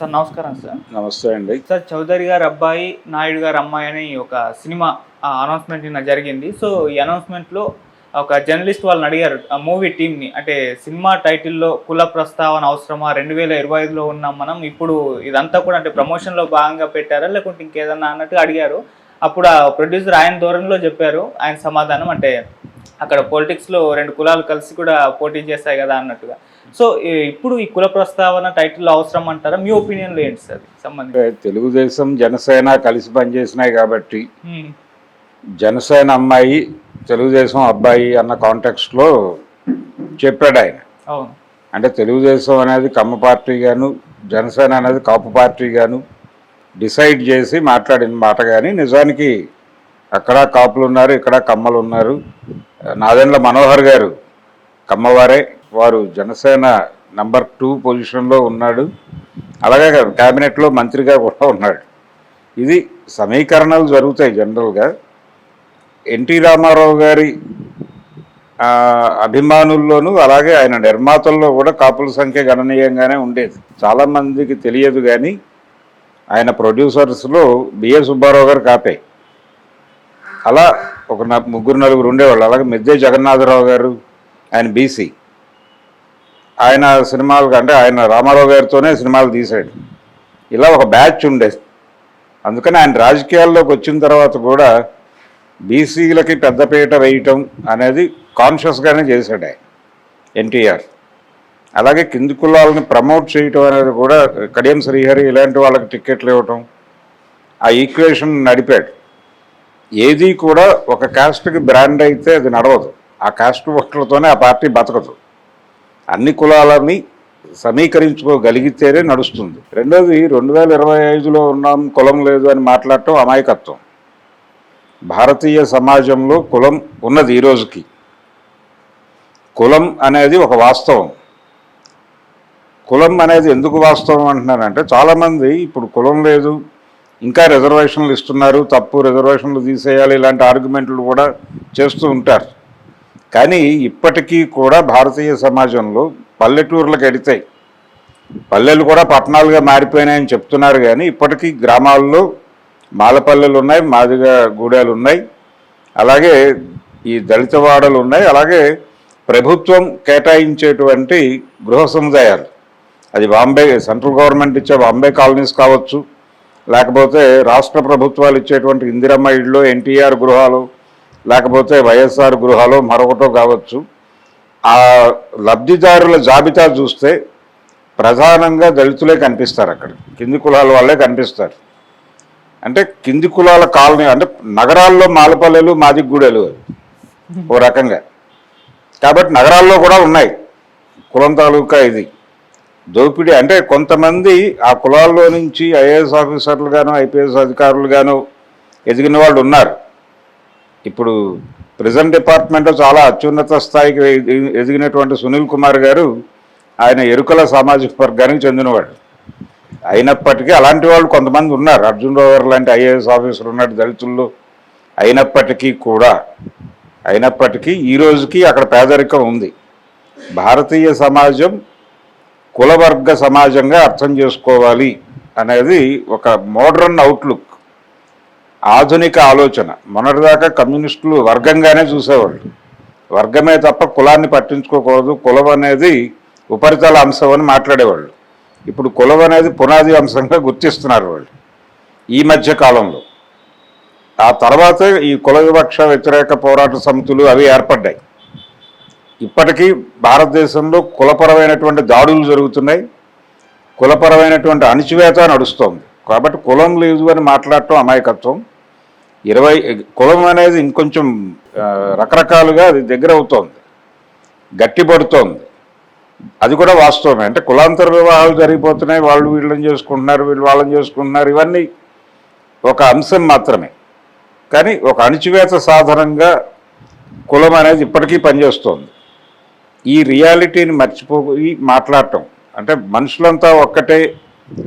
Sir నమస్కారం sir. నమస్తే అండి. సార్ చౌదరి గారి అబ్బాయి నాయుడు గారి అమ్మాయి అని ఒక సినిమా అనౌన్స్మెంట్ నిన్న జరిగింది. సో ఈ అనౌన్స్మెంట్లో ఒక జర్నలిస్ట్ వాళ్ళని అడిగారు ఆ మూవీ టీమ్ని. అంటే సినిమా టైటిల్లో కుల ప్రస్తావన అవసరమా? రెండు వేల ఇరవై ఐదులో ఉన్నాం మనం ఇప్పుడు ఇదంతా కూడా అంటే ప్రమోషన్లో భాగంగా పెట్టారా? లేకుంటే ఇంకేదన్నా అన్నట్టుగా అడిగారు. అప్పుడు ఆ ప్రొడ్యూసర్ ఆయన ధోరణిలో చెప్పారు ఆయన సమాధానం అంటే అక్కడ పొలిటిక్స్లో రెండు కులాలు కలిసి కూడా పోటీ చేస్తాయి కదా అన్నట్టుగా. సో ఇప్పుడు ఈ కుల ప్రస్తావన టైటిల్లో అవసరం అంటారా? మీ ఒపీనియన్లో ఏంటి సార్? సంబంధించి. తెలుగుదేశం జనసేన కలిసి పనిచేసినాయి కాబట్టి. జనసేన అమ్మాయి తెలుగుదేశం అబ్బాయి అన్న కాంటెక్స్ట్లో చెప్పాడు ఆయన. అంటే తెలుగుదేశం అనేది కమ్మ పార్టీ గాను జనసేన అనేది కాపు పార్టీ గాను డిసైడ్ చేసి మాట్లాడిన మాట కానీ నిజానికి అక్కడ కాపులు ఉన్నారు ఇక్కడ కమ్మలు ఉన్నారు. నాదెండ్ల మనోహర్ గారు కమ్మవారే. వారు జనసేన నంబర్ టూ పొజిషన్లో ఉన్నాడు. అలాగే క్యాబినెట్లో మంత్రిగా కూడా ఉన్నాడు. ఇది సమీకరణాలు జరుగుతాయి జనరల్గా. ఎన్టీ రామారావు గారి అభిమానుల్లోనూ అలాగే ఆయన నిర్మాతల్లో కూడా కాపుల సంఖ్య గణనీయంగానే ఉండేది. చాలామందికి తెలియదు కానీ ఆయన ప్రొడ్యూసర్స్లో బిఏ సుబ్బారావు గారు కాపే. అలా ఒక ముగ్గురు నలుగురు ఉండేవాళ్ళు. అలాగే మిద్దే జగన్నాథరావు గారు ఆయన బీసీ. ఆయన సినిమాలు అంటే ఆయన రామారావు గారితోనే సినిమాలు తీశాడు. ఇలా ఒక బ్యాచ్ ఉండేది అందుకని ఆయన రాజకీయాల్లోకి వచ్చిన తర్వాత కూడా బీసీలకి పెద్దపీట వేయటం అనేది కాన్షియస్గానే చేశాడు ఆయన ఎన్టీఆర్. అలాగే కింది కులాలని ప్రమోట్ చేయటం అనేది కూడా కడియం శ్రీహరి ఇలాంటి వాళ్ళకి టిక్కెట్లు ఇవ్వటం ఆ ఈక్వేషన్ నడిపాడు. ఏది కూడా ఒక కాస్ట్కి బ్రాండ్ అయితే అది నడవదు. ఆ కాస్ట్ ఓట్లతోనే ఆ పార్టీ బతకదు. అన్ని కులాలని సమీకరించుకోగలిగితేనే నడుస్తుంది. రెండోది రెండు వేల ఇరవై ఐదులో ఉన్నాం కులం లేదు అని మాట్లాడటం అమాయకత్వం. భారతీయ సమాజంలో కులం ఉన్నది ఈ రోజుకి. కులం అనేది ఒక వాస్తవం. కులం అనేది ఎందుకు వాస్తవం అంటున్నానంటే చాలామంది ఇప్పుడు కులం లేదు ఇంకా రిజర్వేషన్లు ఇస్తున్నారు తప్పు రిజర్వేషన్లు తీసేయాలి ఇలాంటి ఆర్గ్యుమెంట్లు కూడా చేస్తూ ఉంటారు. కానీ ఇప్పటికీ కూడా భారతీయ సమాజంలో పల్లెటూర్లకు ఎడితాయి పల్లెలు కూడా పట్టణాలుగా మారిపోయినాయని చెప్తున్నారు కానీ ఇప్పటికీ గ్రామాల్లో మాలపల్లెలు ఉన్నాయి మాదిగ గూడాలు ఉన్నాయి. అలాగే ఈ దళిత వాడలు ఉన్నాయి. అలాగే ప్రభుత్వం కేటాయించేటువంటి గృహ సముదాయాలు అది బాంబే సెంట్రల్ గవర్నమెంట్ ఇచ్చే బాంబే కాలనీస్ కావచ్చు లేకపోతే రాష్ట్ర ప్రభుత్వాలు ఇచ్చేటువంటి ఇందిరమ్మ ఇళ్ళు ఎన్టీఆర్ గృహాలు లేకపోతే వైఎస్ఆర్ గృహాలు మరొకటో కావచ్చు. ఆ లబ్ధిదారుల జాబితా చూస్తే ప్రధానంగా దళితులే కనిపిస్తారు అక్కడ. కింది కులాల వాళ్ళే కనిపిస్తారు. అంటే కింది కులాల కాలనీ అంటే నగరాల్లో మాలపల్లెలు మాదిగూడెలు ఓ రకంగా. కాబట్టి నగరాల్లో కూడా ఉన్నాయి. కులం తాలూకా ఇది. దోపిడీ అంటే కొంతమంది ఆ కులాల్లో నుంచి ఐఏఎస్ ఆఫీసర్లు గాను ఐపీఎస్ అధికారులు గాను ఎదిగిన వాళ్ళు ఉన్నారు. ఇప్పుడు ప్రిజన్ డిపార్ట్మెంట్లో చాలా అత్యున్నత స్థాయికి ఎదిగినటువంటి సునీల్ కుమార్ గారు ఆయన ఎరుకల సామాజిక వర్గానికి చెందినవాడు. అయినప్పటికీ అలాంటి వాళ్ళు కొంతమంది ఉన్నారు. అర్జున్ రావు లాంటి ఐఏఎస్ ఆఫీసర్ ఉన్నాడు దళితుల్లో అయినప్పటికీ కూడా. అయినప్పటికీ ఈ రోజుకి అక్కడ పేదరికం ఉంది. భారతీయ సమాజం కులవర్గ సమాజంగా అర్థం చేసుకోవాలి అనేది ఒక మోడర్న్ అవుట్లుక్. ఆధునిక ఆలోచన. మొన్నటిదాకా కమ్యూనిస్టులు వర్గంగానే చూసేవాళ్ళు. వర్గమే తప్ప కులాన్ని పట్టించుకోకూడదు. కులం అనేది ఉపరితల అంశం అని మాట్లాడేవాళ్ళు. ఇప్పుడు కులం అనేది పునాది అంశంగా గుర్తిస్తున్నారు వాళ్ళు ఈ మధ్య కాలంలో. ఆ తర్వాతే ఈ కుల వివక్ష వ్యతిరేక పోరాట సమితులు అవి ఏర్పడ్డాయి. ఇప్పటికీ భారతదేశంలో కులపరమైనటువంటి దాడులు జరుగుతున్నాయి. కులపరమైనటువంటి అణిచివేత నడుస్తోంది. కాబట్టి కులం లేదు అని మాట్లాడటం అమాయకత్వం. ఇరవై కులం అనేది ఇంకొంచెం రకరకాలుగా అది దగ్గర అవుతోంది. గట్టిపడుతోంది. అది కూడా వాస్తవమే. అంటే కులాంతర వివాహాలు జరిగిపోతున్నాయి. వాళ్ళు వీళ్ళని చేసుకుంటున్నారు వీళ్ళు వాళ్ళని చేసుకుంటున్నారు. ఇవన్నీ ఒక అంశం మాత్రమే. కానీ ఒక అణిచివేత సాధనంగా కులం అనేది ఇప్పటికీ పనిచేస్తోంది. ఈ రియాలిటీని మర్చిపోయి మాట్లాడటం. అంటే మనుషులంతా ఒక్కటే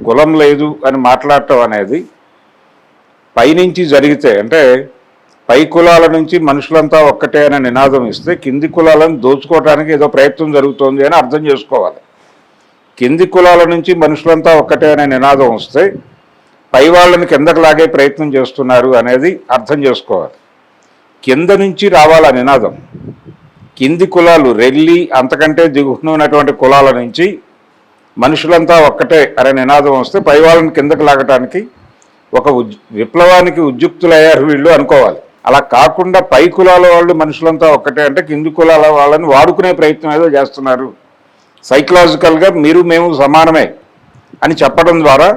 కులం లేదు అని మాట్లాడటం అనేది పైనుంచి జరిగితే అంటే పై కులాల నుంచి మనుషులంతా ఒక్కటే అనే నినాదం ఇస్తే కింది కులాలను దోచుకోవడానికి ఏదో ప్రయత్నం జరుగుతోంది అని అర్థం చేసుకోవాలి. కింది కులాల నుంచి మనుషులంతా ఒక్కటే అనే నినాదం వస్తే పై వాళ్ళని కిందకు లాగే ప్రయత్నం చేస్తున్నారు అనేది అర్థం చేసుకోవాలి. కింద నుంచి రావాలి నినాదం. కింది కులాలు రెల్లి అంతకంటే దిగువన కులాల నుంచి మనుషులంతా ఒక్కటే. అనే నినాదం వస్తే పై వాళ్ళని కిందకు లాగటానికి ఒక విప్లవానికి ఉద్యుక్తులయ్యారు వీళ్ళు అనుకోవాలి. అలా కాకుండా పై కులాల వాళ్ళు మనుషులంతా ఒక్కటే అంటే కింది కులాల వాళ్ళని వాడుకునే ప్రయత్నం ఏదో చేస్తున్నారు. సైకలాజికల్గా మీరు మేము సమానమే అని చెప్పడం ద్వారా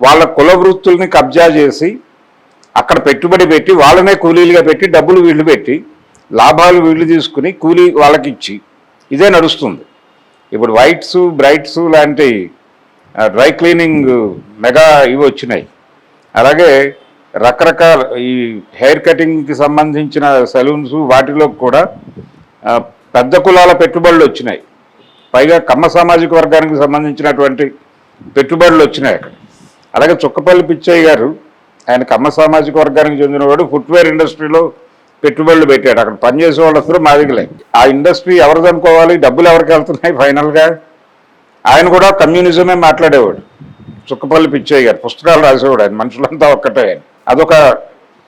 వాళ్ళ కుల వృత్తుల్ని కబ్జా చేసి అక్కడ పెట్టుబడి పెట్టి వాళ్ళనే కూలీలుగా పెట్టి డబ్బులు వీళ్ళు పెట్టి లాభాలు వీళ్ళు తీసుకుని కూలీ వాళ్ళకి ఇచ్చి ఇదే నడుస్తుంది. ఇప్పుడు వైట్స్ బ్రైట్స్ లాంటి డ్రై క్లీనింగ్ మెగా ఇవి వచ్చినాయి. అలాగే రకరకాల ఈ హెయిర్ కటింగ్కి సంబంధించిన సెలూన్స్ వాటిలో కూడా పెద్ద కులాల పెట్టుబడులు వచ్చినాయి. పైగా కమ్మ సామాజిక వర్గానికి సంబంధించినటువంటి పెట్టుబడులు వచ్చినాయి అక్కడ. అలాగే చుక్కపల్లి పిచ్చయ్య గారు ఆయన కమ్మ సామాజిక వర్గానికి చెందినవాడు ఫుట్వేర్ ఇండస్ట్రీలో పెట్టుబడులు పెట్టాడు. అక్కడ పనిచేసే వాళ్ళందరూ మాదిగలే ఆ ఇండస్ట్రీ ఎవరిది అనుకోవాలి? డబ్బులు ఎవరికి వెళ్తున్నాయి ఫైనల్గా? ఆయన కూడా కమ్యూనిజమే మాట్లాడేవాడు. చుక్కపల్లి పిచ్చయ్య గారు పుస్తకాలు రాసేవాడు ఆయన. మనుషులంతా ఒక్కటే అదొక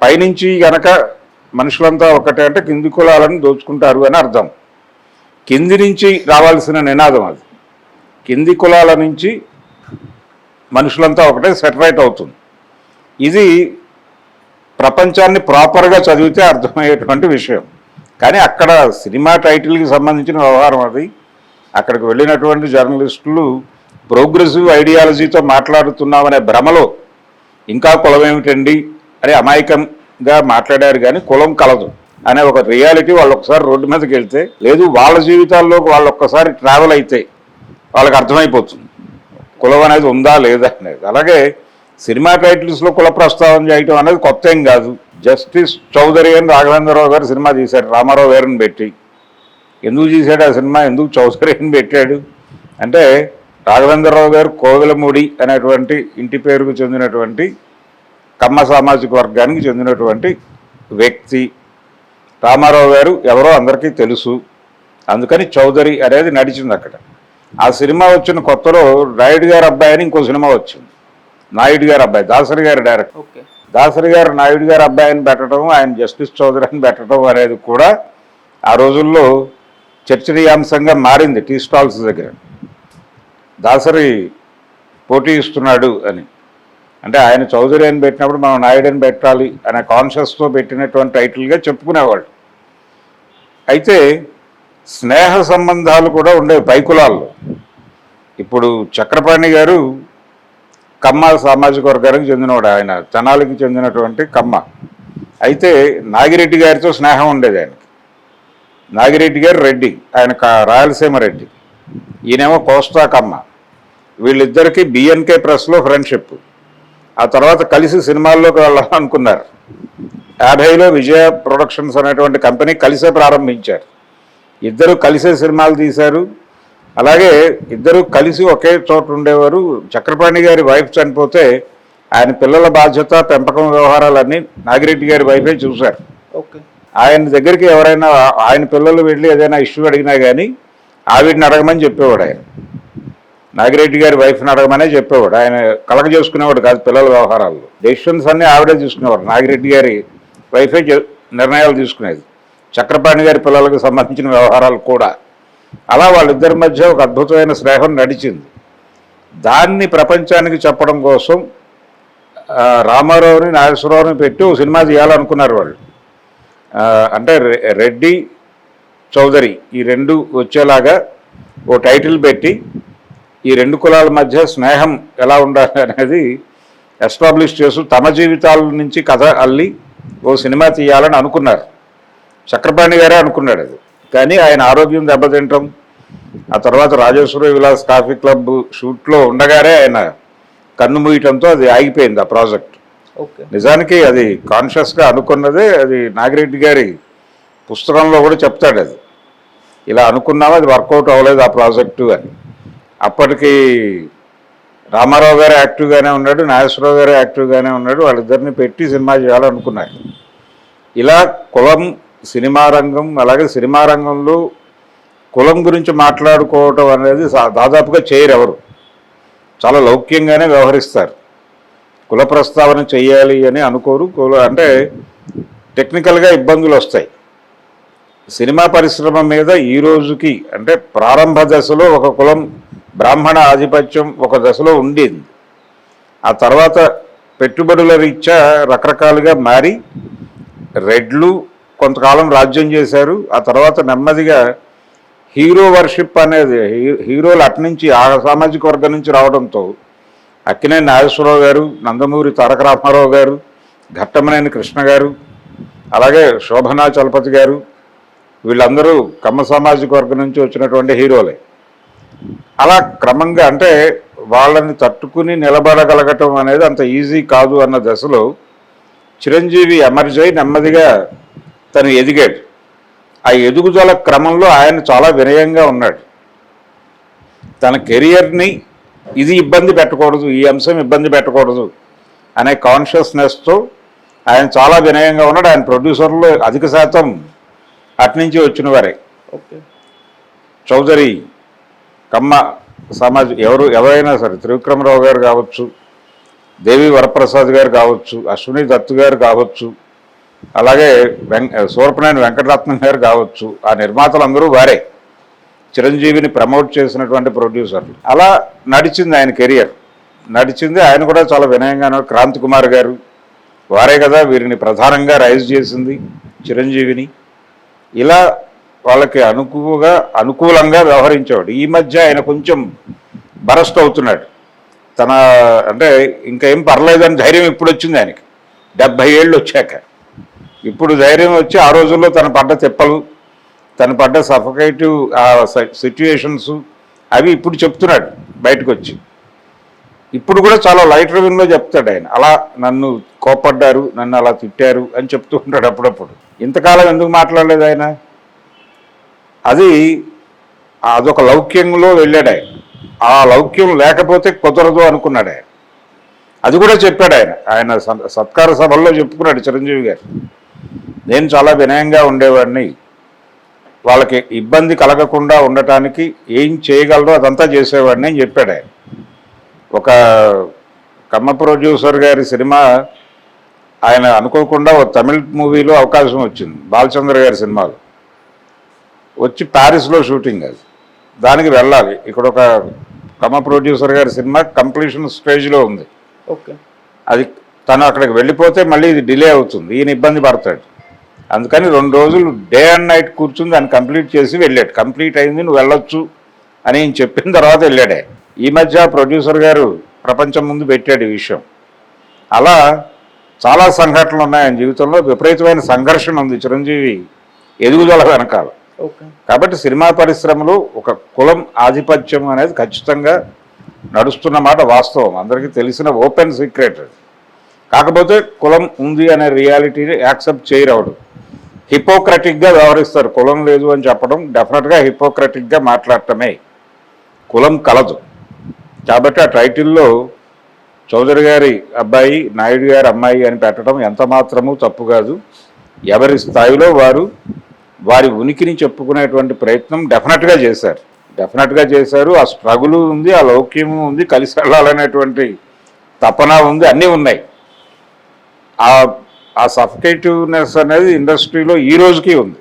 పైనుంచి గనక మనుషులంతా ఒక్కటే అంటే కింది కులాలను దోచుకుంటారు అని అర్థం. కింది నుంచి రావాల్సిన నినాదం అది. కింది కులాల నుంచి మనుషులంతా ఒకటే సెటరైట్ అవుతుంది. ఇది ప్రపంచాన్ని ప్రాపర్గా చదివితే అర్థమయ్యేటువంటి విషయం. కానీ అక్కడ సినిమా టైటిల్కి సంబంధించిన వ్యవహారం అది. అక్కడికి వెళ్ళినటువంటి జర్నలిస్టులు ప్రోగ్రెసివ్ ఐడియాలజీతో మాట్లాడుతున్నామనే భ్రమలో ఇంకా కులం ఏమిటండి? అని అమాయకంగా మాట్లాడారు కానీ కులం కలదు అనే ఒక రియాలిటీ వాళ్ళు ఒకసారి రోడ్డు మీదకి వెళ్తే లేదు వాళ్ళ జీవితాల్లోకి వాళ్ళు ఒక్కసారి ట్రావెల్ అయితే వాళ్ళకి అర్థమైపోతుంది. కులం అనేది ఉందా లేదా అనేది. అలాగే సినిమా టైటిల్స్లో కుల ప్రస్తావన చేయటం అనేది కొత్త ఏం కాదు. జస్టిస్ చౌదరి అని రాఘవేంద్రరావు గారు సినిమా తీశాడు రామారావు గారిని పెట్టి. ఎందుకు తీశాడు ఆ సినిమా? ఎందుకు చౌదరి అని పెట్టాడు? అంటే రాఘవేంద్రరావు గారు కోవిలమూడి అనేటువంటి ఇంటి పేరుకు చెందినటువంటి కమ్మ సామాజిక వర్గానికి చెందినటువంటి వ్యక్తి. రామారావు గారు ఎవరో అందరికీ తెలుసు. అందుకని చౌదరి అనేది నడిచింది అక్కడ. ఆ సినిమా వచ్చిన కొత్తలో నాయుడు గారు అబ్బాయి అని ఇంకో సినిమా వచ్చింది. నాయుడు గారి అబ్బాయి దాసరి గారి డైరెక్టర్ ఓకే. దాసరి గారు నాయుడు గారి అబ్బాయిని పెట్టడం ఆయన జస్టిస్ చౌదరి అని పెట్టడం అనేది కూడా ఆ రోజుల్లో చర్చనీయాంశంగా మారింది టీ స్టాల్స్ దగ్గర. దాసరి పోటీ ఇస్తున్నాడు అని. అంటే ఆయన చౌదరి అని పెట్టినప్పుడు మనం నాయుడు అని పెట్టాలి అనే కాన్షియస్తో పెట్టినటువంటి టైటిల్గా చెప్పుకునేవాళ్ళు. అయితే స్నేహ సంబంధాలు కూడా ఉండేవి పైకులాల్లో ఇప్పుడు చక్రపాణి గారు కమ్మ సామాజిక వర్గానికి చెందినవాడు ఆయన. తెనాలికి చెందినటువంటి కమ్మ. అయితే నాగిరెడ్డి గారితో స్నేహం ఉండేది ఆయనకి. నాగిరెడ్డి గారు రెడ్డి ఆయన రాయలసీమ రెడ్డి. ఈయనేమో కోస్తా కమ్మ. వీళ్ళిద్దరికీ బిఎన్కే ప్రెస్లో ఫ్రెండ్షిప్. ఆ తర్వాత కలిసి సినిమాల్లోకి వెళ్ళాలనుకున్నారు. యాభైలో విజయ ప్రొడక్షన్స్ అనేటువంటి కంపెనీ కలిసే ప్రారంభించారు. ఇద్దరు కలిసే సినిమాలు తీశారు. అలాగే ఇద్దరు కలిసి ఒకే చోట ఉండేవారు. చక్రపాణి గారి వైఫ్ చనిపోతే ఆయన పిల్లల బాధ్యత పెంపకం వ్యవహారాలన్నీ నాగిరెడ్డి గారి వైఫే చూశారు. ఆయన దగ్గరికి ఎవరైనా ఆయన పిల్లలు వెళ్ళి ఏదైనా ఇష్యూ అడిగినా కానీ ఆవిడని అడగమని చెప్పేవాడు ఆయన. నాగిరెడ్డి గారి వైఫ్ని అడగమనే చెప్పేవాడు. ఆయన కలగ చేసుకునేవాడు కాదు పిల్లల వ్యవహారాల్లో. డెసిషన్స్ అన్నీ ఆవిడే తీసుకునేవాడు. నాగిరెడ్డి గారి వైఫే నిర్ణయాలు తీసుకునేది. చక్రపాణి గారి పిల్లలకు సంబంధించిన వ్యవహారాలు కూడా. అలా వాళ్ళిద్దరి మధ్య ఒక అద్భుతమైన స్నేహం నడిచింది. దాన్ని ప్రపంచానికి చెప్పడం కోసం రామారావుని నాగేశ్వరరావుని పెట్టి ఓ సినిమా చేయాలనుకున్నారు వాళ్ళు. అంటే రెడ్డి చౌదరి ఈ రెండు వచ్చేలాగా ఓ టైటిల్ పెట్టి ఈ రెండు కులాల మధ్య స్నేహం ఎలా ఉండాలి అనేది ఎస్టాబ్లిష్ చేస్తూ తమ జీవితాల నుంచి కథ అల్లి ఓ సినిమా తీయాలని అనుకున్నారు. చక్రపాణి గారే అనుకున్నాడు అది. కానీ ఆయన ఆరోగ్యం దెబ్బతింటం. ఆ తర్వాత రాజేశ్వర విలాస్ కాఫీ క్లబ్ షూట్లో ఉండగానే ఆయన కన్ను మూయటంతో అది ఆగిపోయింది ఆ ప్రాజెక్ట్. ఓకే. నిజానికి అది కాన్షియస్గా అనుకున్నదే అది నాగిరెడ్డి గారి పుస్తకంలో కూడా చెప్తాడు అది. ఇలా అనుకున్నాము అది వర్కౌట్ అవ్వలేదు ఆ ప్రాజెక్టు అని. అప్పటికి రామారావు గారు యాక్టివ్గానే ఉన్నాడు నాగేశ్వరరావు గారు యాక్టివ్గానే ఉన్నాడు వాళ్ళిద్దరిని పెట్టి సినిమా చేయాలనుకున్నారు ఇలా కులం సినిమా రంగం అలాగే సినిమా రంగంలో కులం గురించి మాట్లాడుకోవటం అనేది దాదాపుగా చేయరు ఎవరు. చాలా లౌక్యంగానే వ్యవహరిస్తారు. కుల ప్రస్తావన చేయాలి అని అనుకోరు. కుల అంటే టెక్నికల్గా ఇబ్బందులు వస్తాయి. సినిమా పరిశ్రమ మీద ఈ రోజుకి అంటే ప్రారంభ దశలో ఒక కులం బ్రాహ్మణ ఆధిపత్యం ఒక దశలో ఉండేది. ఆ తర్వాత పెట్టుబడుల రీత్యా రకరకాలుగా మారి రెడ్లు కొంతకాలం రాజ్యం చేశారు. ఆ తర్వాత నెమ్మదిగా హీరో వర్షిప్ అనేది హీరోలు అట్నుంచి ఆ సామాజిక వర్గం నుంచి రావడంతో అక్కినే నాగేశ్వరరావు గారు నందమూరి తారక రామారావు గారు ఘట్టమనేని కృష్ణ గారు అలాగే శోభనా చలపతి గారు వీళ్ళందరూ కమ్మ సామాజిక వర్గం నుంచి వచ్చినటువంటి హీరోలే. అలా క్రమంగా అంటే వాళ్ళని తట్టుకుని నిలబడగలగటం అనేది అంత ఈజీ కాదు అన్న దశలో చిరంజీవి ఎమర్జ్ అయి నెమ్మదిగా తను ఎదిగాడు. ఆ ఎదుగుదల క్రమంలో ఆయన చాలా వినయంగా ఉన్నాడు. తన కెరియర్ని ఇది ఇబ్బంది పెట్టకూడదు ఈ అంశం ఇబ్బంది పెట్టకూడదు అనే కాన్షియస్నెస్తో ఆయన చాలా వినయంగా ఉన్నాడు. ఆయన ప్రొడ్యూసర్లు అధిక శాతం అట్నుంచి వచ్చిన వారే. ఓకే. చౌదరి కమ్మ సమాజ్ ఎవరు ఎవరైనా సరే త్రివిక్రమరావు గారు కావచ్చు దేవి వరప్రసాద్ గారు కావచ్చు అశ్విని దత్తు గారు కావచ్చు అలాగే వెంక సూరపనేని వెంకటరత్నం గారు కావచ్చు ఆ నిర్మాతలందరూ వారే. చిరంజీవిని ప్రమోట్ చేసినటువంటి ప్రొడ్యూసర్లు అలా నడిచింది ఆయన కెరియర్. నడిచింది ఆయన కూడా చాలా వినయంగానే క్రాంతి కుమార్ గారు వారే కదా వీరిని ప్రధానంగా రైజ్ చేసింది చిరంజీవిని. ఇలా వాళ్ళకి అనుకువగా అనుకూలంగా వ్యవహరించేవాడు. ఈ మధ్య ఆయన కొంచెం బరస్ట్ అవుతున్నాడు. తన అంటే ఇంకా ఏం పర్లేదని ధైర్యం ఇప్పుడు వచ్చింది ఆయనకి? డెబ్భై ఏళ్ళు వచ్చాక. ఇప్పుడు ధైర్యం వచ్చి ఆ రోజుల్లో తన పడ్డ తిప్పలు తను పడ్డ సఫకేటివ్ సిచ్యుయేషన్స్ అవి ఇప్పుడు చెప్తున్నాడు బయటకు వచ్చి ఇప్పుడు కూడా చాలా లైట్ రివిన్లో చెప్తాడు ఆయన. అలా నన్ను కోపడ్డారు నన్ను అలా తిట్టారు అని చెప్తూ ఉంటాడు అప్పుడప్పుడు. ఇంతకాలం ఎందుకు మాట్లాడలేదు ఆయన? అది అదొక లౌక్యంలో వెళ్ళాడు ఆయన. ఆ లౌక్యం లేకపోతే కుదరదు అనుకున్నాడు ఆయన. అది కూడా చెప్పాడు ఆయన. ఆయన స- సత్కార సభల్లో చెప్పుకున్నాడు చిరంజీవి గారు. నేను చాలా వినయంగా ఉండేవాడిని. వాళ్ళకి ఇబ్బంది కలగకుండా ఉండటానికి ఏం చేయగలరో అదంతా చేసేవాడిని అని చెప్పాడు ఆయన. ఒక కమ్మ ప్రొడ్యూసర్ గారి సినిమా ఆయన అనుకోకుండా ఒక తమిళ్ మూవీలో అవకాశం వచ్చింది బాలచంద్ర గారి సినిమాలో. వచ్చి ప్యారిస్లో షూటింగ్ అది. దానికి వెళ్ళాలి. ఇక్కడ ఒక కమ్మ ప్రొడ్యూసర్ గారి సినిమా కంప్లీషన్ స్టేజ్లో ఉంది. ఓకే. అది తను అక్కడికి వెళ్ళిపోతే మళ్ళీ ఇది డిలే అవుతుంది. ఈయన ఇబ్బంది పడతాడు. అందుకని రెండు రోజులు డే అండ్ నైట్ కూర్చుని దాన్ని కంప్లీట్ చేసి వెళ్ళాడు. కంప్లీట్ అయింది నువ్వు వెళ్ళొచ్చు అని చెప్పిన తర్వాత వెళ్ళాడే. ఈ మధ్య ప్రొడ్యూసర్ గారు ప్రపంచం ముందు పెట్టాడు ఈ విషయం. అలా చాలా సంఘటనలు ఉన్నాయి ఆయన జీవితంలో. విపరీతమైన సంఘర్షణ ఉంది చిరంజీవి ఎదుగుదల వెనకాల. కాబట్టి సినిమా పరిశ్రమలో ఒక కులం ఆధిపత్యం అనేది ఖచ్చితంగా నడుస్తున్న మాట వాస్తవం. అందరికీ తెలిసిన ఓపెన్ సీక్రెట్ కాకపోతే కులం ఉంది అనే రియాలిటీని యాక్సెప్ట్ చేయరవడు హిపోక్రటిక్గా వ్యవహరిస్తారు. కులం లేదు అని చెప్పడం డెఫినెట్గా హిపోక్రటిక్గా మాట్లాడటమే. కులం కలదు. కాబట్టి ఆ టైటిల్లో చౌదరి గారి అబ్బాయి నాయుడు గారి అమ్మాయి అని పెట్టడం ఎంత మాత్రమూ తప్పు కాదు. ఎవరి స్థాయిలో వారు వారి ఉనికిని చెప్పుకునేటువంటి ప్రయత్నం డెఫినెట్గా చేశారు. డెఫినెట్గా చేశారు. ఆ స్ట్రగుల్ ఉంది ఆ లౌక్యము ఉంది కలిసి వెళ్ళాలనేటువంటి తపన ఉంది అన్నీ ఉన్నాయి. ఆ ఆ సఫకేటివ్నెస్ అనేది ఇండస్ట్రీలో ఈ రోజుకి ఉంది.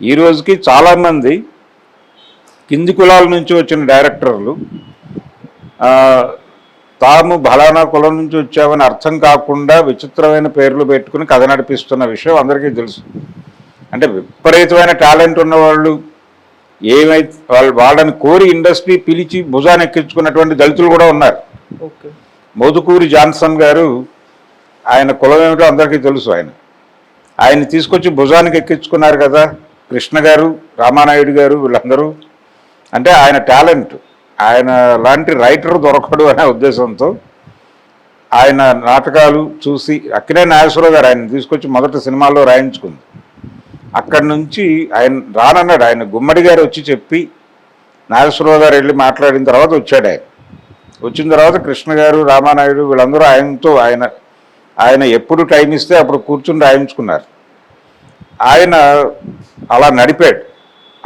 ఈ రోజుకి చాలామంది కింది కులాల నుంచి వచ్చిన డైరెక్టర్లు తాము బలానా కులం నుంచి వచ్చామని అర్థం కాకుండా విచిత్రమైన పేర్లు పెట్టుకుని కథ నడిపిస్తున్న విషయం అందరికీ తెలుసు. అంటే విపరీతమైన టాలెంట్ ఉన్నవాళ్ళు ఏమైతే వాళ్ళు వాళ్ళని కోరి ఇండస్ట్రీ పిలిచి భుజాన్ని ఎక్కించుకున్నటువంటి దళితులు కూడా ఉన్నారు. మోదుకూరి జాన్సన్ గారు ఆయన కులం ఏమిటో అందరికీ తెలుసు ఆయన. ఆయన తీసుకొచ్చి భుజానికి ఎక్కించుకున్నారు కదా కృష్ణ గారు రామానాయుడు గారు వీళ్ళందరూ. అంటే ఆయన టాలెంట్. ఆయన లాంటి రైటర్ దొరకడు అనే ఉద్దేశంతో ఆయన నాటకాలు చూసి అక్కినే నాగేశ్వరరావు గారు ఆయన తీసుకొచ్చి మొదటి సినిమాలో రాయించుకుంది. అక్కడి నుంచి ఆయన రానన్నాడు. ఆయన గుమ్మడి గారు వచ్చి చెప్పి నాగేశ్వరరావు గారు వెళ్ళి మాట్లాడిన తర్వాత వచ్చాడు ఆయన. వచ్చిన తర్వాత కృష్ణ గారు రామానాయుడు వీళ్ళందరూ ఆయనతో ఆయన ఆయన ఎప్పుడు టైం ఇస్తే అప్పుడు కూర్చుని రాయించుకున్నారు. ఆయన అలా నడిపాడు.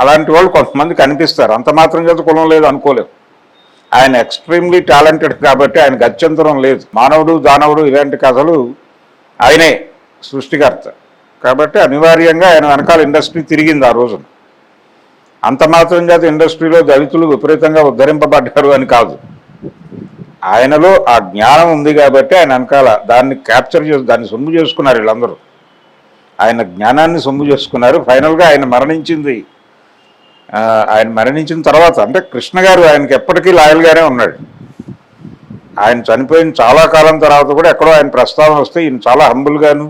అలాంటి వాళ్ళు కొంతమంది కనిపిస్తారు. అంత మాత్రం చేత కులం లేదు అనుకోలేం. ఆయన ఎక్స్ట్రీమ్లీ టాలెంటెడ్ కాబట్టి ఆయన గత్యంతరం లేదు. మానవుడు దానవుడు ఇలాంటి కథలు ఆయనే సృష్టికర్త. కాబట్టి అనివార్యంగా ఆయన వెనకాల ఇండస్ట్రీ తిరిగింది ఆ రోజున. అంత మాత్రం చేత ఇండస్ట్రీలో దళితులు విపరీతంగా ఉద్ధరింపబడ్డారు అని కాదు. ఆయనలో ఆ జ్ఞానం ఉంది కాబట్టి ఆయన వెనకాల దాన్ని క్యాప్చర్ చేసి దాన్ని సొమ్ము చేసుకున్నారు వీళ్ళందరూ. ఆయన జ్ఞానాన్ని సొమ్ము చేసుకున్నారు. ఫైనల్గా ఆయన మరణించింది. ఆయన మరణించిన తర్వాత అంటే కృష్ణ గారు ఆయనకి ఎప్పటికీ లాయల్గానే ఉన్నాడు. ఆయన చనిపోయిన చాలా కాలం తర్వాత కూడా ఎక్కడో ఆయన ప్రస్తావన వస్తే ఈయన చాలా హంబుల్గాను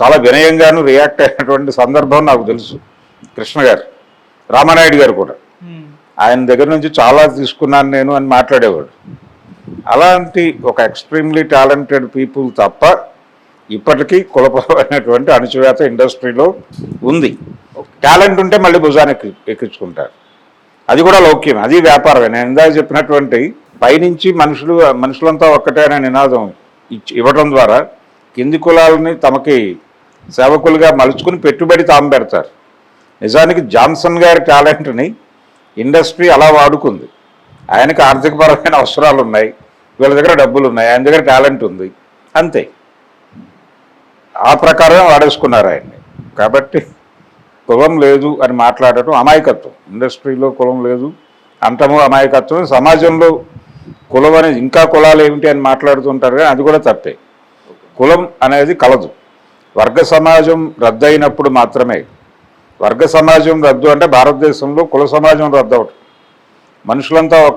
చాలా వినయంగాను రియాక్ట్ అయినటువంటి సందర్భం నాకు తెలుసు. కృష్ణ గారు రామానాయుడు గారు కూడా. ఆయన దగ్గర నుంచి చాలా తీసుకున్నాను నేను అని మాట్లాడేవాడు. అలాంటి ఒక ఎక్స్ట్రీమ్లీ టాలెంటెడ్ పీపుల్ తప్ప ఇప్పటికీ కులపరమైనటువంటి అణచివేత ఇండస్ట్రీలో ఉంది. టాలెంట్ ఉంటే మళ్ళీ భుజానికి ఎక్కించుకుంటారు. అది కూడా లౌక్యం అది వ్యాపారమే. నేను ఇందాక చెప్పినటువంటి పైనుంచి మనుషులు మనుషులంతా ఒక్కటే అనే నినాదం ఇచ్చి ఇవ్వడం ద్వారా కింది కులాలని తమకి సేవకులుగా మలుచుకుని పెట్టుబడి తాము పెడతారు. నిజానికి జాన్సన్ గారి టాలెంట్ని ఇండస్ట్రీ అలా వాడుకుంది. ఆయనకి ఆర్థికపరమైన అవసరాలు ఉన్నాయి వీళ్ళ దగ్గర డబ్బులు ఉన్నాయి ఆయన దగ్గర టాలెంట్ ఉంది. అంతే. ఆ ప్రకారమే వాడేసుకున్నారు ఆయన్ని. కాబట్టి కులం లేదు అని మాట్లాడటం అమాయకత్వం. ఇండస్ట్రీలో కులం లేదు. అంతము అమాయకత్వం సమాజంలో కులం అనేది ఇంకా కులాలు ఏమిటి అని మాట్లాడుతుంటారు కానీ అది కూడా తప్పే. కులం అనేది కలదు. వర్గ సమాజం రద్దయినప్పుడు మాత్రమే వర్గ సమాజం రద్దు అంటే భారతదేశంలో కుల సమాజం రద్దు అవటం మనుషులంతా ఒక